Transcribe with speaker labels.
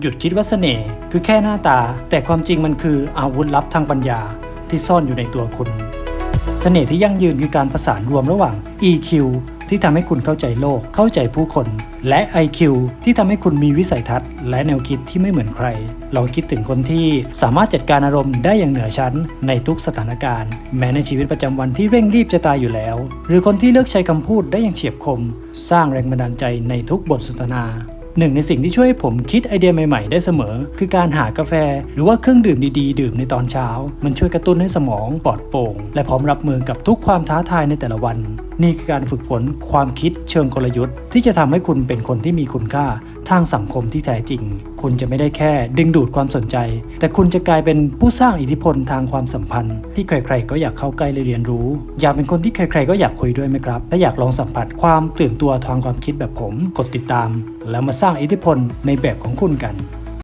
Speaker 1: หยุดคิดว่าเสน่ห์คือแค่หน้าตา แต่ความจริงมันคืออาวุธลับทางปัญญาที่ซ่อนอยู่ในตัวคุณเสน่ห์ที่ยั่งยืนคือการประสานรวมระหว่าง EQ ที่ทำให้คุณเข้าใจโลก เข้าใจผู้คน และ IQ ที่ทำให้คุณมีวิสัยทัศน์ และแนวคิดที่ไม่เหมือนใคร ลองคิดถึงคนที่สามารถจัดการอารมณ์ได้อย่างเหนือชั้น ในทุกสถานการณ์ แม้ในชีวิตประจำวันที่เร่งรีบจะตายอยู่แล้ว หรือคนที่เลือกใช้คำพูดได้อย่างเฉียบคม สร้างแรงบันดาลใจในทุกบทสนทนา หนึ่งในสิ่งที่ช่วยให้ผมคิดไอเดียใหม่ๆ ได้เสมอ คือการหากาแฟ หรือว่าเครื่องดื่มดีๆ ดื่มในตอนเช้า มันช่วยกระตุ้นให้สมองปลอดโปร่ง และพร้อมรับมือกับทุกความท้าทายในแต่ละวันนี่คือการฝึกฝนความคิดเชิงกลยุทธ์ ที่จะทำให้คุณเป็นคนที่มีคุณค่าทางสังคมที่แท้จริง คุณจะไม่ได้แค่ดึงดูดความสนใจ แต่คุณจะกลายเป็นผู้สร้างอิทธิพลทางความสัมพันธ์ ที่ใครๆ ก็อยากเข้าใกล้เรียนรู้ อยากเป็นคนที่ใครๆ ก็อยากคุยด้วยไหมครับ ถ้าอยากลองสัมผัสความตื่นตัวทางความคิดแบบผม กดติดตาม แล้วมาสร้างอิทธิพลในแบบของคุณกัน